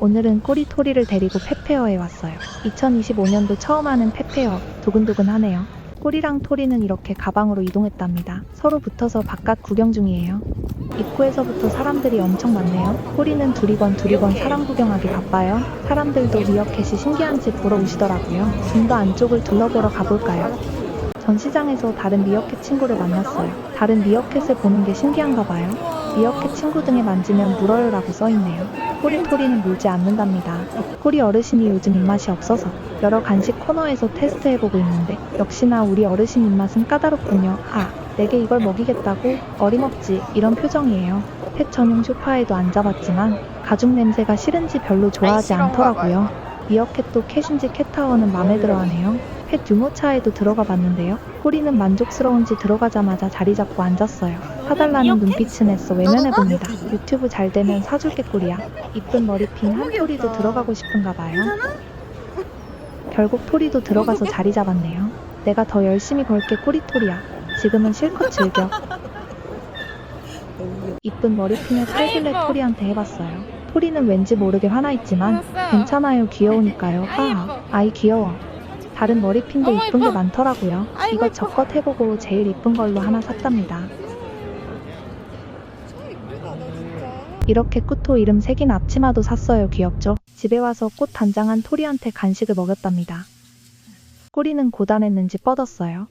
오늘은 꼬리토리를 데리고 페페어에 왔어요. 2025년도 처음 하는 페페어. 두근두근하네요. 꼬리랑 토리는 이렇게 가방으로 이동했답니다. 서로 붙어서 바깥 구경 중이에요. 입구에서부터 사람들이 엄청 많네요. 꼬리는 두리번 두리번 사람 구경하기 바빠요. 사람들도 미어캣이 신기한지 보러 오시더라고요. 좀 더 안쪽을 둘러보러 가볼까요? 전시장에서 다른 미어캣 친구를 만났어요. 다른 미어캣을 보는 게 신기한가 봐요. 미어캣 친구 등에 만지면 물어요라고 써있네요. 꼬리토리는 물지 않는답니다. 꼬리 어르신이 요즘 입맛이 없어서 여러 간식 코너에서 테스트해보고 있는데 역시나 우리 어르신 입맛은 까다롭군요. 아, 내게 이걸 먹이겠다고? 어림없지. 이런 표정이에요. 펫 전용 소파에도 앉아봤지만 가죽 냄새가 싫은지 별로 좋아하지 않더라고요. 미어캣도 캣인지 캣타워는 마음에 들어하네요. 펫 유모차에도 들어가 봤는데요. 꼬리는 만족스러운지 들어가자마자 자리 잡고 앉았어요. 사달라는 눈빛은 애써 외면해봅니다. 유튜브 잘 되면 사줄게 꼬리야. 이쁜 머리 핀 한 토리도 들어가고 싶은가 봐요. 결국 토리도 들어가서 자리 잡았네요. 내가 더 열심히 벌게 꼬리토리야. 지금은 실컷 즐겨. 이쁜 머리핀을 아이고. 토리한테 해봤어요. 토리는 왠지 모르게 화나 있지만. 괜찮아요 귀여우니까요. 하하. 아이 귀여워. 다른 머리핀도 이쁜 게. 많더라고요. 아이고, 이것 저것 해보고 제일 이쁜 걸로 하나 샀답니다. 이렇게 꾸토 이름 새긴 앞치마도 샀어요. 귀엽죠? 집에 와서 꽃 단장한 토리한테 간식을 먹였답니다. 꼬리는 고단했는지 뻗었어요.